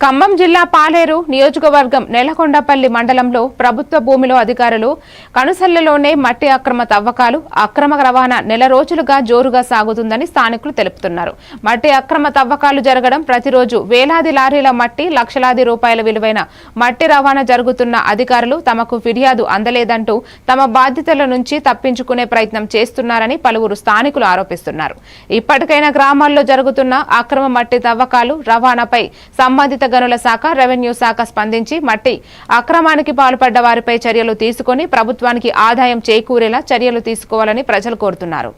ఖమ్మం జిల్లా పాలేరు నియోజకవర్గం నెలకొండపల్లి మండలంలో ప్రభుత్వ భూమిలో అధికారులు కనుసల్లలోనే మట్టి అక్రమ తవ్వకాలు అక్రమ రవాణా నెల రోజులుగా జోరుగా సాగుతుందని స్థానికులు తెలుపుతున్నారు. మట్టి అక్రమ తవ్వకాలు జరగడం ప్రతిరోజు వేలాది లారీల మట్టి లక్షలాది రూపాయల విలువైన మట్టి రవాణా జరుగుతున్న అధికారులు తమకు ఫిర్యాదు అందలేదంటూ తమ బాధ్యతల నుంచి తప్పించుకునే ప్రయత్నం చేస్తున్నారని పలువురు స్థానికులు ఆరోపిస్తున్నారు. ఇప్పటికైనా గ్రామాల్లో జరుగుతున్న అక్రమ మట్టి తవ్వకాలు రవాణాపై సంబంధిత గనుల శాఖ రెవెన్యూ శాఖ స్పందించి మట్టి అక్రమానికి పాల్పడ్డ వారిపై చర్యలు తీసుకొని ప్రభుత్వానికి ఆదాయం చేకూరేలా చర్యలు తీసుకోవాలని ప్రజలు కోరుతున్నారు.